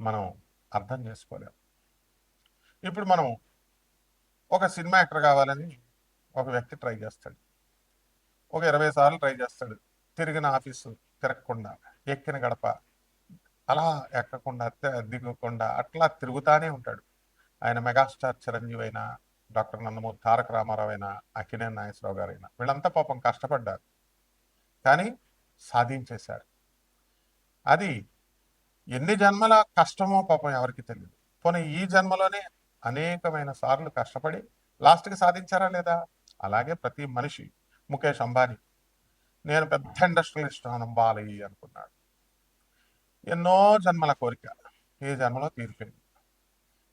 మనం అర్థం చేసుకోలేం. ఇప్పుడు మనం ఒక సినిమా యాక్టర్ కావాలని ఒక వ్యక్తి ట్రై చేస్తాడు. ఒక ఇరవై సార్లు ట్రై చేస్తాడు. తిరిగిన ఆఫీసు తిరగకుండా ఎక్కిన గడప అలా ఎక్కకుండా దిగకుండా అట్లా తిరుగుతానే ఉంటాడు. ఆయన మెగాస్టార్ చిరంజీవి అయినా డాక్టర్ నందమూరి తారక రామారావు అయినా అక్కినేని నాగేశ్వరరావు గారైనా వీళ్ళంతా పాపం కష్టపడ్డారు. కానీ సాధించేశారు. అది ఎన్ని జన్మల కష్టమో పాపం ఎవరికి తెలియదు పోనీ ఈ జన్మలోనే అనేకమైన సార్లు కష్టపడి లాస్ట్కి సాధించారా లేదా? అలాగే ప్రతి మనిషి. ముఖేష్ అంబానీ. నేను పెద్ద ఇండస్ట్రియలిస్ట్ అవ్వాలి అనుకున్నాడు. ఎన్నో జన్మల కోరిక ఈ జన్మలో తీరిపోయింది.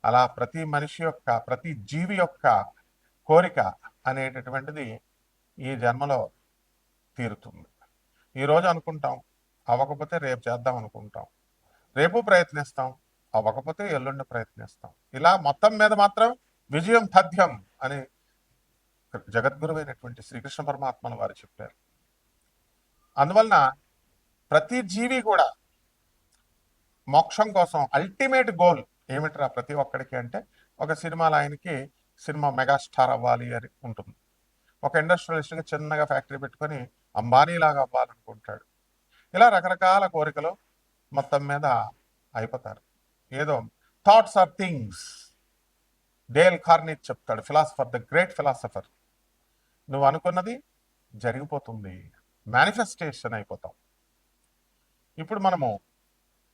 అలా ప్రతి మనిషి యొక్క ప్రతి జీవి యొక్క కోరిక అనేటటువంటిది ఈ జన్మలో తీరుతుంది. ఈరోజు అనుకుంటాం. అవ్వకపోతే రేపు చేద్దాం అనుకుంటాం. రేపు ప్రయత్నిస్తాం అవ్వకపోతే ఎల్లుండి ప్రయత్నిస్తాం. ఇలా మొత్తం మీద మాత్రం విజయం తథ్యం అని జగద్గురువైనటువంటి శ్రీకృష్ణ పరమాత్మను వారు చెప్పారు. అందువలన ప్రతి జీవి కూడా మోక్షం కోసం అల్టిమేట్ గోల్ ఏమిట్రా ప్రతి ఒక్కడికి అంటే ఒక సినిమాలో ఆయనకి సినిమా మెగాస్టార్ అవ్వాలి అని ఉంటుంది. ఒక ఇండస్ట్రియలిస్ట్గా చిన్నగా ఫ్యాక్టరీ పెట్టుకొని అంబానీలాగా అవ్వాలనుకుంటాడు. ఇలా రకరకాల కోరికలు మొత్తం మీద అయిపోతారు. ఏదో thoughts or things Dale Carnegie చెప్తాడు ఫిలాసఫర్ ద గ్రేట్ ఫిలాసఫర్ నువ్వు అనుకున్నది జరిగిపోతుంది. మేనిఫెస్టేషన్ అయిపోతాం. ఇప్పుడు మనము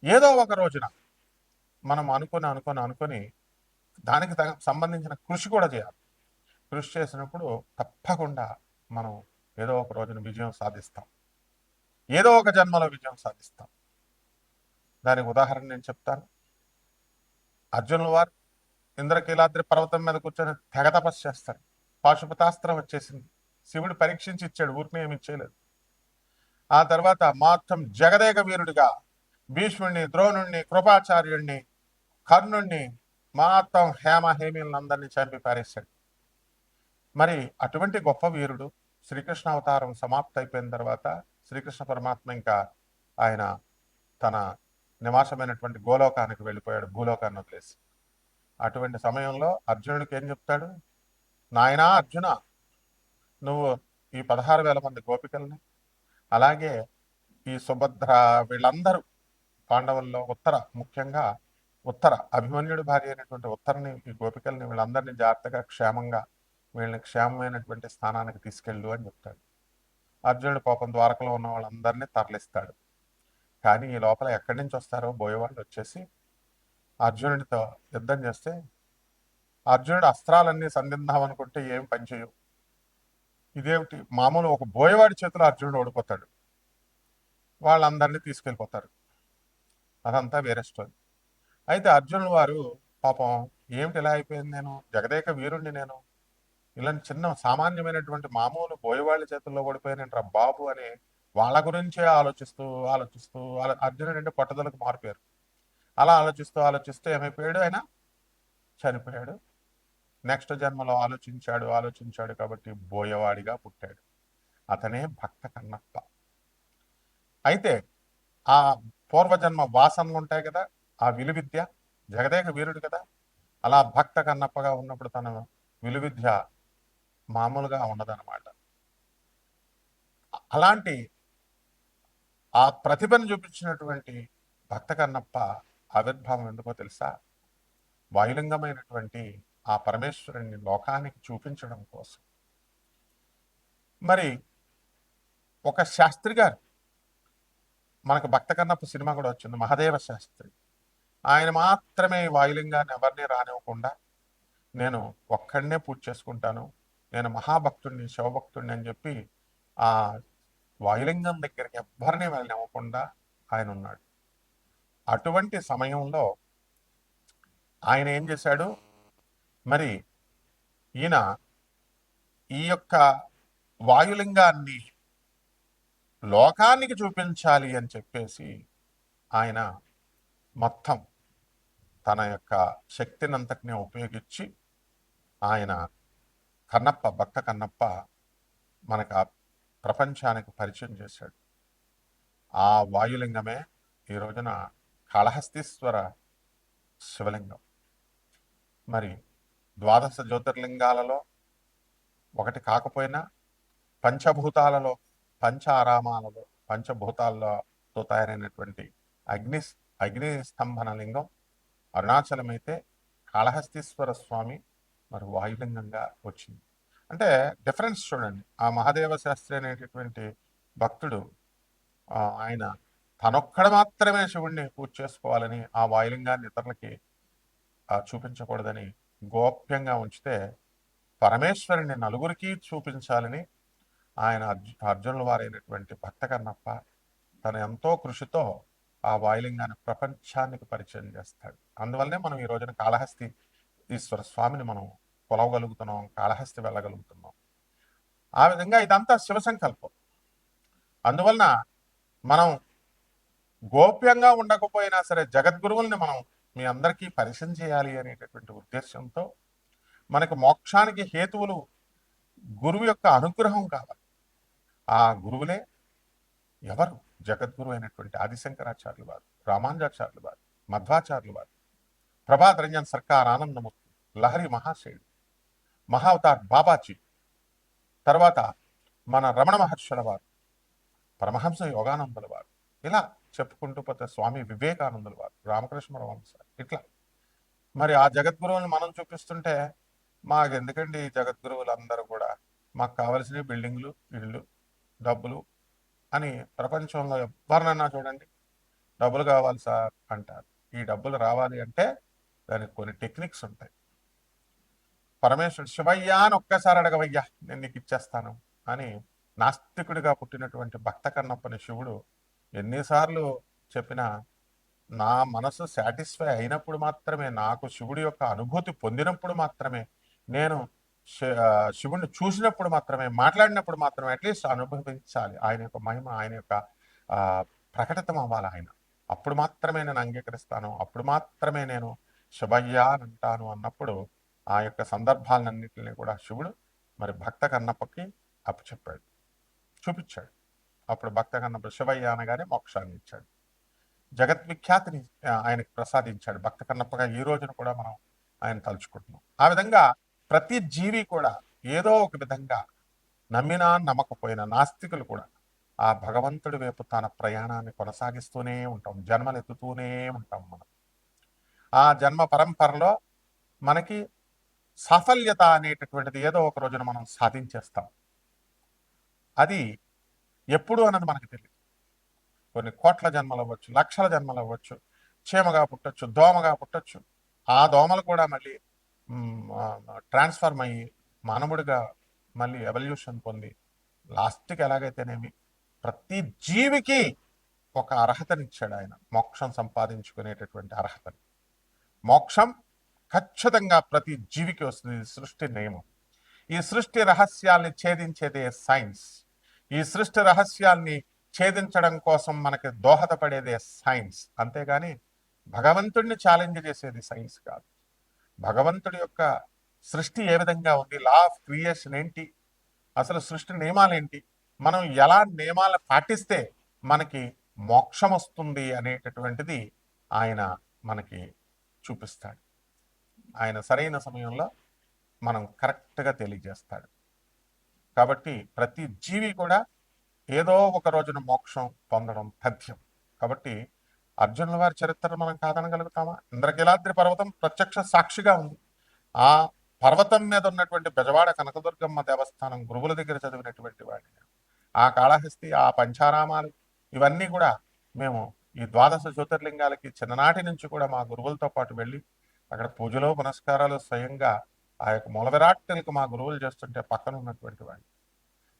ఏదో ఒక రోజున మనం అనుకొని అనుకొని అనుకొని దానికి తగ సంబంధించిన కృషి కూడా చేయాలి. కృషి చేసినప్పుడు తప్పకుండా మనం ఏదో ఒక రోజున విజయం సాధిస్తాం. ఏదో ఒక జన్మలో విజయం సాధిస్తాం. దానికి ఉదాహరణ నేను చెప్తాను. అర్జునుల వారు ఇంద్రకీలాద్రి పర్వతం మీద కూర్చొని తెగ తపస్సు చేస్తారు. పాశుపతాస్త్రం వచ్చేసింది. శివుడు పరీక్షించి ఇచ్చాడు. ఊరికి ఏమి ఇచ్చేయలేదు ఆ తర్వాత మాత్రం జగదేక వీరుడిగా భీష్ముడిని ద్రోణుణ్ణి కృపాచార్యుణ్ణి కర్ణుణ్ణి మాత్రం హేమ హేమీలందరినీ చంపి పారేశాడు. మరి అటువంటి గొప్ప వీరుడు శ్రీకృష్ణ అవతారం సమాప్తి అయిపోయిన తర్వాత శ్రీకృష్ణ పరమాత్మ ఇంకా ఆయన తన నివాసమైనటువంటి గోలోకానికి వెళ్ళిపోయాడు భూలోకాన్ని వదిలేసి. అటువంటి సమయంలో అర్జునుడికి ఏం చెప్తాడు? నాయనా అర్జున నువ్వు ఈ పదహారు వేల మంది గోపికల్ని అలాగే ఈ సుభద్ర వీళ్ళందరూ పాండవుల్లో ఉత్తర ముఖ్యంగా ఉత్తర అభిమన్యుడి భార్య అయినటువంటి ఉత్తరని ఈ గోపికల్ని వీళ్ళందరినీ జాగ్రత్తగా క్షేమంగా వీళ్ళని క్షేమమైనటువంటి స్థానానికి తీసుకెళ్ళు అని చెప్తాడు. అర్జునుడు కోపం ద్వారకలో ఉన్న వాళ్ళందరినీ తరలిస్తాడు. కానీ ఈ లోపల ఎక్కడి నుంచి వస్తారో బోయేవాళ్ళు వచ్చేసి అర్జునుడితో యుద్ధం చేస్తే అర్జునుడు అస్త్రాలన్నీ సంధిద్దాం అనుకుంటే ఏం పనిచేయవు ఇదేమిటి? మామూలు ఒక బోయవాడి చేతిలో అర్జునుడు ఓడిపోతాడు. వాళ్ళందరినీ తీసుకెళ్ళిపోతారు. అదంతా వేరే స్టోరీ అయితే అర్జునుడు వారు పాపం ఏమిటి ఇలా అయిపోయింది నేను? జగదేక వీరుణ్ణి నేను? ఇలాంటి చిన్న సామాన్యమైనటువంటి మామూలు బోయవాళ్ళ చేతుల్లో ఓడిపోయిన బాబు అని వాళ్ళ గురించే ఆలోచిస్తూ ఆలోచిస్తూ అర్జునుడు అంటే పట్టుదలకు మారిపోయారు. అలా ఆలోచిస్తూ ఆలోచిస్తూ ఏమైపోయాడు ఆయన? చనిపోయాడు. నెక్స్ట్ జన్మలో ఆలోచించాడు ఆలోచించాడు కాబట్టి బోయవాడిగా పుట్టాడు. అతనే భక్త కన్నప్ప. అయితే ఆ పూర్వజన్మ వాసనలు ఉంటాయి కదా ఆ విలువిద్య జగదేక వీరుడు కదా అలా భక్త కన్నప్పగా ఉన్నప్పుడు తన విలువిద్య మామూలుగా ఉండదన్నమాట. అలాంటి ఆ ప్రతిభను చూపించినటువంటి భక్త కన్నప్ప ఆవిర్భావం ఎందుకో తెలుసా? వాయులింగమైనటువంటి ఆ పరమేశ్వరుని లోకానికి చూపించడం కోసం. మరి ఒక శాస్త్రి గారు మనకు భక్త కన్నప్ప సినిమా కూడా వచ్చింది మహదేవ శాస్త్రి. ఆయన మాత్రమే వాయులింగాన్ని ఎవరిని రానివ్వకుండా నేను ఒక్కడనే పూజ చేసుకుంటాను నేను మహాభక్తుడిని శివభక్తుడిని అని చెప్పి ఆ వాయులింగం దగ్గరికి ఎవ్వరిని వెళ్ళనివ్వకుండా ఆయన ఉన్నాడు అటువంటి సమయంలో ఆయన ఏం చేశాడు? మరి ఈయన ఈ యొక్క వాయులింగాన్ని లోకానికి చూపించాలి అని చెప్పేసి ఆయన మొత్తం తన యొక్క శక్తినంతటిని ఉపయోగించి ఆయన కన్నప్ప భక్త కన్నప్ప మనకు ప్రపంచానికి పరిచయం చేశాడు. ఆ వాయులింగమే ఈ రోజున కాళహస్తీశ్వర శివలింగం. మరి ద్వాదశ జ్యోతిర్లింగాలలో ఒకటి కాకపోయినా పంచభూతాలలో పంచ ఆరామాలలో పంచభూతాలతో తయారైనటువంటి అగ్ని అగ్ని స్తంభన లింగం అరుణాచలం అయితే కాళహస్తీశ్వర స్వామి మరి వాయులింగంగా వచ్చింది. అంటే డిఫరెన్స్ చూడండి. ఆ మహాదేవ శాస్త్రి అనేటటువంటి భక్తుడు ఆయన తనొక్కడ మాత్రమే శివుణ్ణి పూజ చేసుకోవాలని ఆ వాయులింగాన్ని ఇతరులకి చూపించకూడదని గోప్యంగా ఉంచితే పరమేశ్వరుని నలుగురికి చూపించాలని ఆయన అర్జు అర్జునుల వారైనటువంటి భక్త కన్నప్ప తన ఎంతో కృషితో ఆ వాయులింగాన్ని ప్రపంచానికి పరిచయం చేస్తాడు. అందువల్లనే మనం ఈ రోజున కాళహస్తి ఈశ్వర స్వామిని మనం కొలవగలుగుతున్నాం కాళహస్తి వెళ్ళగలుగుతున్నాం. ఆ విధంగా ఇదంతా శివ సంకల్పం. అందువలన మనం గోప్యంగా ఉండకపోయినా సరే జగద్గురువుల్ని మనం మీ అందరికీ పరిచయం చేయాలి అనేటటువంటి ఉద్దేశంతో మనకు మోక్షానికి హేతువులు గురువు యొక్క అనుగ్రహం కావాలి. ఆ గురువులే ఎవరు? జగద్గురు అయినటువంటి ఆదిశంకరాచార్యులు వారు రామానుజాచార్యులు వారు మధ్వాచార్యులు వారు ప్రభాతరంజన్ సర్కార్ ఆనందమూర్తి లహరి మహాశయుడు. మహావతార్ బాబాజీ. తర్వాత మన రమణ మహర్షుల వారు పరమహంస యోగానందుల వారు ఇలా చెప్పుకుంటూ పోతే స్వామి వివేకానందుల వారు రామకృష్ణ పరమహంస ఇట్లా. మరి ఆ జగద్గురువుని మనం చూపిస్తుంటే మాకు ఎందుకండి ఈ కూడా? మాకు కావలసిన బిల్డింగ్లు ఇళ్ళు డబ్బులు అని ప్రపంచంలో ఎవరినన్నా చూడండి. డబ్బులు కావాలి సార్ అంటారు. ఈ డబ్బులు రావాలి అంటే దానికి కొన్ని టెక్నిక్స్ ఉంటాయి. పరమేశ్వరుడు శివయ్యా అని ఒక్కసారి అడగవయ్యా నేను నీకు ఇచ్చేస్తాను. అని నాస్తికుడిగా పుట్టినటువంటి భక్త కన్నప్పని శివుడు ఎన్నిసార్లు చెప్పినా నా మనసు సాటిస్ఫై అయినప్పుడు మాత్రమే నాకు శివుడి యొక్క అనుభూతి పొందినప్పుడు మాత్రమే నేను శి- శివుణ్ణి చూసినప్పుడు మాత్రమే మాట్లాడినప్పుడు మాత్రమే అట్లీస్ట్ అనుభవించాలి. ఆయన యొక్క మహిమ ఆయన యొక్క ప్రకటితం అవ్వాలి ఆయన. అప్పుడు మాత్రమే నేను అంగీకరిస్తాను. అప్పుడు మాత్రమే నేను శివయ్యా అంటాను అన్నప్పుడు ఆ యొక్క సందర్భాలన్నింటినీ కూడా శివుడు మరి భక్త కన్నప్పకి అప్పచెప్పాడు. చూపించాడు. అప్పుడు భక్త కన్నప్ప శివయ్య అనగానే మోక్షాన్ని ఇచ్చాడు. జగద్విఖ్యాతిని ఆయనకు ప్రసాదించాడు. భక్త కన్నప్పగా ఈ రోజున కూడా మనం ఆయన తలుచుకుంటున్నాం. ఆ విధంగా ప్రతి జీవి కూడా ఏదో ఒక విధంగా నమ్మినా నమ్మకపోయిన నాస్తికులు కూడా ఆ భగవంతుడి వైపు తన ప్రయాణాన్ని కొనసాగిస్తూనే ఉంటాం. జన్మలు ఎత్తుతూనే ఉంటాం మనం. ఆ జన్మ పరంపరలో మనకి సాఫల్యత అనేటటువంటిది ఏదో ఒక రోజున మనం సాధించేస్తాం. అది ఎప్పుడు అన్నది మనకు తెలియదు కొన్ని కోట్ల జన్మలు అవ్వచ్చు లక్షల జన్మలు అవ్వచ్చు చీమగా పుట్టచ్చు దోమగా పుట్టొచ్చు. ఆ దోమలు కూడా మళ్ళీ ట్రాన్స్ఫార్మ్ అయ్యి మానవుడిగా మళ్ళీ ఎవల్యూషన్ పొంది లాస్ట్కి ఎలాగైతేనేమి ప్రతి జీవికి ఒక అర్హతనిచ్చాడు ఆయన. మోక్షం సంపాదించుకునేటటువంటి అర్హతని. మోక్షం ఖచ్చితంగా ప్రతి జీవికి వస్తుంది. సృష్టి నియమం. ఈ సృష్టి రహస్యాల్ని ఛేదించేదే సైన్స్. ఈ సృష్టి రహస్యాల్ని ఛేదించడం కోసం మనకి దోహదపడేదే సైన్స్. అంతేగాని భగవంతుడిని ఛాలెంజ్ చేసేది సైన్స్ కాదు. భగవంతుడి యొక్క సృష్టి ఏ విధంగా ఉంది? లా ఆఫ్ క్రియేషన్ ఏంటి? అసలు సృష్టి నియమాలు ఏంటి మనం ఎలా నియమాలు పాటిస్తే మనకి మోక్షం వస్తుంది అనేటటువంటిది ఆయన మనకి చూపిస్తాడు. ఆయన సరైన సమయంలో మనం కరెక్ట్గా తెలియజేస్తాడు. కాబట్టి ప్రతి జీవి కూడా ఏదో ఒక రోజున మోక్షం పొందడం తథ్యం. కాబట్టి అర్జునుల వారి చరిత్ర మనం కాదనగలుగుతామా? ఇంద్రకీలాద్రి పర్వతం ప్రత్యక్ష సాక్షిగా ఉంది. ఆ పర్వతం మీద ఉన్నటువంటి బెజవాడ కనకదుర్గమ్మ దేవస్థానం గురువుల దగ్గర చదివినటువంటి వాడిని. ఆ కాళహస్తి ఆ పంచారామాలు ఇవన్నీ కూడా మేము ఈ ద్వాదశ జ్యోతిర్లింగాలకి చిన్ననాటి నుంచి కూడా మా గురువులతో పాటు వెళ్ళి అక్కడ పూజలు పునస్కారాలు స్వయంగా ఆ యొక్క మూల మా గురువులు చేస్తుంటే పక్కన ఉన్నటువంటి వాళ్ళు.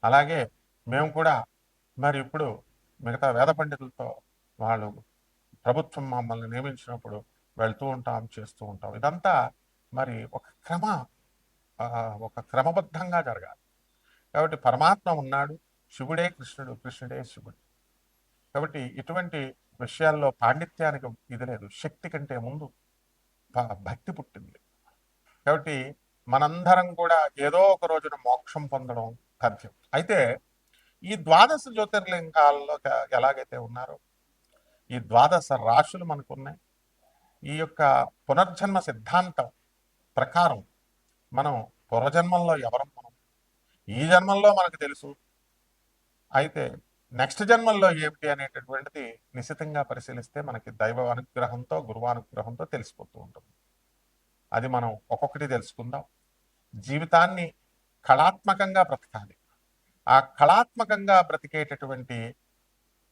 అలాగే మేము కూడా మరి ఇప్పుడు మిగతా వేద పండితులతో వాళ్ళు ప్రభుత్వం మమ్మల్ని నియమించినప్పుడు వెళ్తూ ఉంటాం చేస్తూ ఉంటాం. ఇదంతా మరి ఒక క్రమ ఒక క్రమబద్ధంగా జరగాలి. కాబట్టి పరమాత్మ ఉన్నాడు శివుడే కృష్ణుడు కృష్ణుడే శివుడు. కాబట్టి ఇటువంటి విషయాల్లో పాండిత్యానికి ఇది లేదు. శక్తి కంటే ముందు భక్తి పుట్టింది. కాబట్టి మనందరం కూడా ఏదో ఒక రోజున మోక్షం పొందడం తథ్యం అయితే ఈ ద్వాదశ జ్యోతిర్లింగాల్లో ఎలాగైతే ఉన్నారో ఈ ద్వాదశ రాశులు మనకున్నాయి. ఈ యొక్క పునర్జన్మ సిద్ధాంతం ప్రకారం మనం పూర్వజన్మంలో ఎవరం మనం? ఈ జన్మంలో మనకు తెలుసు. అయితే నెక్స్ట్ జన్మల్లో ఏమిటి అనేటటువంటిది నిశితంగా పరిశీలిస్తే మనకి దైవ అనుగ్రహంతో గురువానుగ్రహంతో తెలిసిపోతూ ఉంటుంది. అది మనం ఒక్కొక్కటి తెలుసుకుందాం. జీవితాన్ని కళాత్మకంగా బ్రతకాలి. ఆ కళాత్మకంగా బ్రతికేటటువంటి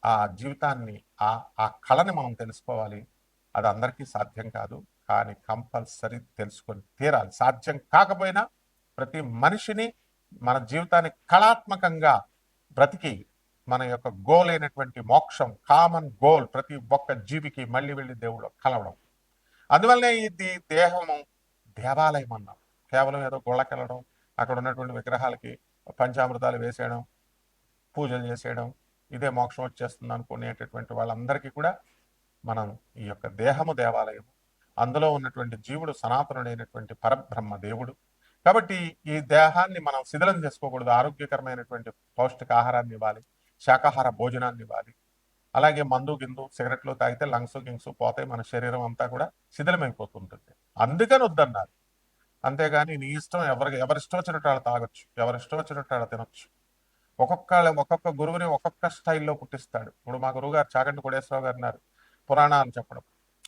ఆ జీవితాన్ని ఆ ఆ కళని మనం తెలుసుకోవాలి. అది అందరికీ సాధ్యం కాదు. కానీ కంపల్సరీ తెలుసుకొని తీరాలి. సాధ్యం కాకపోయినా ప్రతి మనిషిని మన జీవితాన్ని కళాత్మకంగా బ్రతికి మన యొక్క గోల్ అయినటువంటి మోక్షం కామన్ గోల్ ప్రతి ఒక్క జీవికి మళ్ళీ వెళ్ళి దేవుడు కలవడం. అందువల్లనే ఇది దేహము దేవాలయం అన్నాం. కేవలం ఏదో గోళ్ళకెళ్ళడం అక్కడ ఉన్నటువంటి విగ్రహాలకి పంచామృతాలు వేసేయడం పూజలు చేసేయడం ఇదే మోక్షం వచ్చేస్తుంది అనుకునేటటువంటి వాళ్ళందరికీ కూడా మనం ఈ యొక్క దేహము దేవాలయం అందులో ఉన్నటువంటి జీవుడు సనాతనుడైనటువంటి పరబ్రహ్మ దేవుడు. కాబట్టి ఈ దేహాన్ని మనం శిథిలం చేసుకోకూడదు ఆరోగ్యకరమైనటువంటి పౌష్టిక ఆహారాన్ని ఇవ్వాలి. శాకాహార భోజనాన్ని ఇవ్వాలి. అలాగే మందు గిందు సిగరెట్లు తాగితే లంగ్స్ గింగ్స్ పోతాయి. మన శరీరం అంతా కూడా శిథిలమైపోతుంటుంది. అందుకని వద్దన్నారు. అంతేగాని నీ ఇష్టం ఎవరికి ఎవరిష్టం వచ్చినట్టు వాళ్ళు తాగొచ్చు. ఎవరిష్టం వచ్చినట్టు వాళ్ళు తినొచ్చు. ఒక్కొక్క ఒక్కొక్క గురువుని ఒక్కొక్క స్టైల్లో పుట్టిస్తాడు. ఇప్పుడు మా గురువు గారు చాగంటి కోడేశ్వరరావు గారు అన్నారు. పురాణాలు చెప్పడం.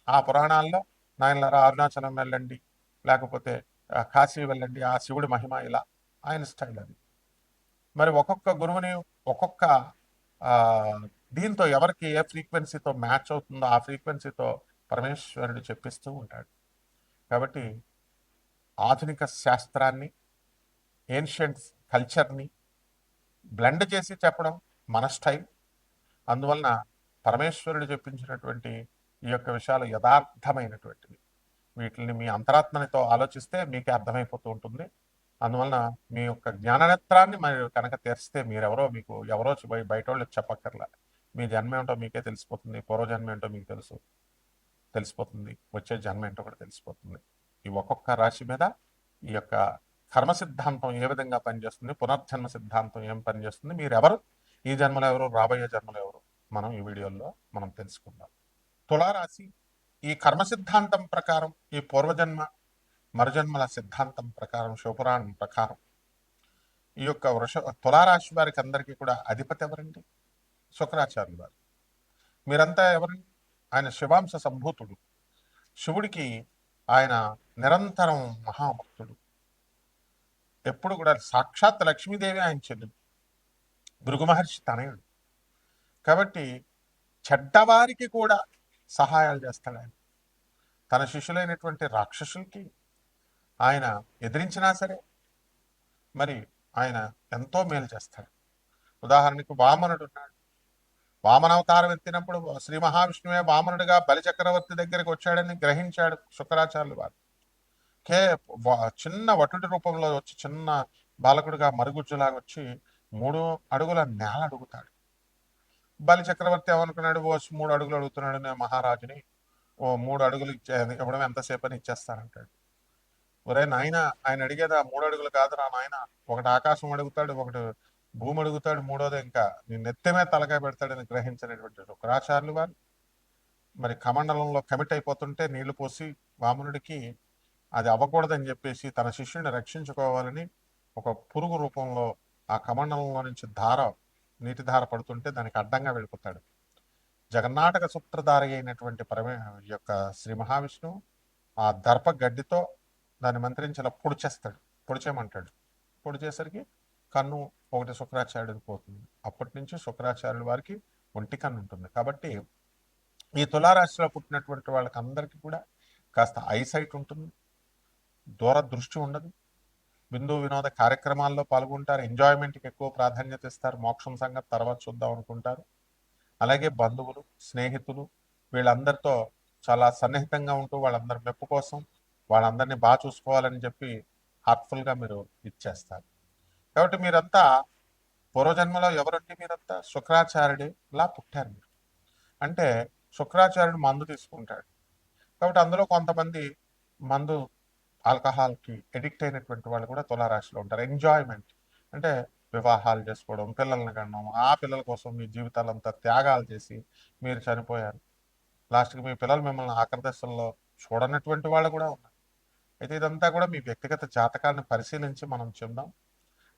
ఆ పురాణాల్లో నాయనలారా అరుణాచలం వెళ్ళండి. లేకపోతే కాశీ వెళ్ళండి. ఆ శివుడి మహిమ ఇలా. ఆయన స్టైల్ అది. మరి ఒక్కొక్క గురువుని ఒక్కొక్క దీంతో ఎవరికి ఏ ఫ్రీక్వెన్సీతో మ్యాచ్ అవుతుందో ఆ ఫ్రీక్వెన్సీతో పరమేశ్వరుడు చెప్పిస్తూ ఉంటాడు. కాబట్టి ఆధునిక శాస్త్రాన్ని ఏన్షియంట్ కల్చర్ని బ్లెండ్ చేసి చెప్పడం మన స్టైల్ అందువలన పరమేశ్వరుడు చెప్పించినటువంటి ఈ యొక్క విషయాలు యథార్థమైనటువంటివి. వీటిని మీ అంతరాత్మనితో ఆలోచిస్తే మీకే అర్థమైపోతూ ఉంటుంది. అందువలన మీ యొక్క జ్ఞాననేత్రాన్ని మీరు కనుక తెరిస్తే మీరెవరో మీకు ఎవరో బయట వాళ్ళకి చెప్పక్కర్లా. మీ జన్మ ఏంటో మీకే తెలిసిపోతుంది. పూర్వజన్మ ఏంటో మీకు తెలుసు. తెలిసిపోతుంది. వచ్చే జన్మ ఏంటో కూడా తెలిసిపోతుంది. ఈ ఒక్కొక్క రాశి మీద ఈ యొక్క కర్మ సిద్ధాంతం ఏ విధంగా పనిచేస్తుంది పునర్జన్మ సిద్ధాంతం ఏం పనిచేస్తుంది మీరెవరు ఈ జన్మలో ఎవరు రాబోయే జన్మలో ఎవరు మనం ఈ వీడియోలో మనం తెలుసుకుందాం. తులారాశి ఈ కర్మ సిద్ధాంతం ప్రకారం ఈ పూర్వజన్మ మరజన్మల సిద్ధాంతం ప్రకారం శివపురాణం ప్రకారం ఈ యొక్క వృష తులారాశి వారికి అందరికీ కూడా అధిపతి ఎవరండి? శుక్రాచార్యులు వారు. మీరంతా ఎవరండి ఆయన శివాంశ సంభూతుడు. శివుడికి ఆయన నిరంతరం మహాభక్తుడు. ఎప్పుడు కూడా సాక్షాత్ లక్ష్మీదేవి ఆయన చెల్లెలు. భృగు మహర్షి తనయుడు. కాబట్టి చెడ్డవారికి కూడా సహాయాలు చేస్తాడు ఆయన. తన శిష్యులైనటువంటి రాక్షసులకి ఆయన ఎదిరించినా సరే మరి ఆయన ఎంతో మేలు చేస్తాడు. ఉదాహరణకు వామనుడు ఉన్నాడు. వామనవతారం ఎత్తినప్పుడు శ్రీ మహావిష్ణువే వామనుడిగా బలిచక్రవర్తి దగ్గరికి వచ్చాడని గ్రహించాడు శుక్రాచార్యులు వారు. కే వ- చిన్న వటుడి రూపంలో వచ్చి చిన్న బాలకుడిగా మరుగుజ్జులాగా వచ్చి మూడు అడుగుల నేల అడుగుతాడు. బలి చక్రవర్తి ఏమనుకున్నాడు? ఓ మూడు అడుగులు అడుగుతున్నాడు నేను మహారాజుని ఓ మూడు అడుగులు ఇచ్చే ఇవ్వడం ఎంతసేపు అని ఇచ్చేస్తానంటాడు ఒరే నాయన ఆయన అడిగేది ఆ మూడు అడుగులు కాదురా నాయన. ఒకటి ఆకాశం అడుగుతాడు ఒకటి భూమి అడుగుతాడు మూడోది ఇంకా నీ నెత్తమే తలకాయ పెడతాడని గ్రహించినటువంటి శుక్రాచార్యులు వారు. మరి కమండలంలో కమిట్ అయిపోతుంటే నీళ్ళు పోసి వామనుడికి అది అవ్వకూడదని చెప్పేసి తన శిష్యుని రక్షించుకోవాలని ఒక పురుగు రూపంలో ఆ కమండలంలో నుంచి ధార నీటి ధార పడుతుంటే దానికి అడ్డంగా వెళ్ళిపోతాడు. జగన్నాటక సూత్రధారి అయినటువంటి పరమే యొక్క శ్రీ మహావిష్ణువు ఆ దర్ప గడ్డితో దాన్ని మంత్రించి పొడి పొడిచేస్తాడు పొడిచేయమంటాడు పొడిచేసరికి కన్ను ఒకటి శుక్రాచార్యుడికి పోతుంది. అప్పటి నుంచి శుక్రాచార్యుల వారికి ఒంటి కన్ను ఉంటుంది. కాబట్టి ఈ తులారాశిలో పుట్టినటువంటి వాళ్ళకి అందరికీ కూడా కాస్త ఐసైట్ ఉంటుంది. దూర దృష్టి ఉండదు. బిందు వినోద కార్యక్రమాల్లో పాల్గొంటారు. ఎంజాయ్మెంట్కి ఎక్కువ ప్రాధాన్యత ఇస్తారు. మోక్షం సంగతి తర్వాత చూద్దాం అనుకుంటారు. అలాగే బంధువులు స్నేహితులు వీళ్ళందరితో చాలా సన్నిహితంగా ఉంటూ వాళ్ళందరి మెప్పు కోసం వాళ్ళందరినీ బాగా చూసుకోవాలని చెప్పి హార్ట్ఫుల్గా మీరు ఇచ్చేస్తారు. కాబట్టి మీరంతా పూర్వజన్మలో ఎవరంటే మీరంతా? శుక్రాచార్యుడిలా పుట్టారు మీరు. అంటే శుక్రాచార్యుడు మందు తీసుకుంటాడు. కాబట్టి అందులో కొంతమంది మందు ఆల్కహాల్కి ఎడిక్ట్ అయినటువంటి వాళ్ళు కూడా తులారాశిలో ఉంటారు. ఎంజాయ్మెంట్ అంటే వివాహాలు చేసుకోవడం పిల్లల్ని కనడం ఆ పిల్లల కోసం మీ జీవితాలంతా త్యాగాలు చేసి మీరు చనిపోయారు. లాస్ట్కి మీ పిల్లలు మిమ్మల్ని ఆకర్దశల్లో చూడనటువంటి వాళ్ళు కూడా ఉన్నారు. అయితే ఇదంతా కూడా మీ వ్యక్తిగత జాతకాలను పరిశీలించి మనం చెందాం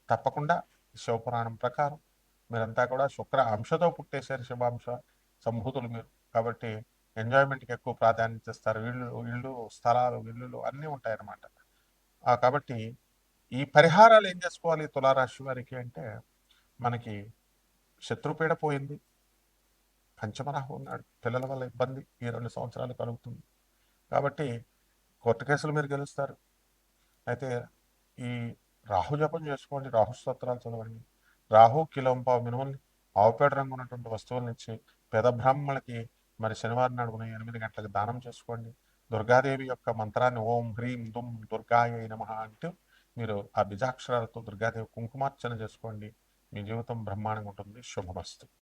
తప్పకుండా శివపురాణం ప్రకారం మీరంతా కూడా శుక్ర అంశతో పుట్టేశారు శుభాంశ సంభూతులు మీరు. కాబట్టి ఎంజాయ్మెంట్కి ఎక్కువ ప్రాధాన్యత ఇస్తారు. ఇళ్ళు ఇళ్ళు స్థలాలు ఇళ్ళు అన్నీ ఉంటాయన్నమాట. కాబట్టి ఈ పరిహారాలు ఏం చేసుకోవాలి తులారాశి వారికి అంటే మనకి శత్రుపీడ పోయింది. పంచమరాహు ఉన్నాడు. పిల్లల వల్ల ఇబ్బంది. ఈ రెండు సంవత్సరాలు కలుగుతుంది. కాబట్టి కోర్టు కేసులు మీరు గెలుస్తారు. అయితే ఈ రాహు జపం చేసుకోండి. రాహు స్తోత్రాలు చదవండి. రాహు కిలంప మినుమల్ని ఆవుపేట రంగు ఉన్నటువంటి వస్తువులను ఇచ్చి పెద బ్రాహ్మణులకి మరి శనివారం నాడు ఎనిమిది గంటలకు దానం చేసుకోండి. దుర్గాదేవి యొక్క మంత్రాన్ని ఓం హ్రీం దుమ్ దుర్గాయ నమ అంటూ మీరు ఆ బిజాక్షరాలతో దుర్గాదేవి కుంకుమార్చన చేసుకోండి. మీ జీవితం బ్రహ్మాండంగా ఉంటుంది. శుభమస్తు.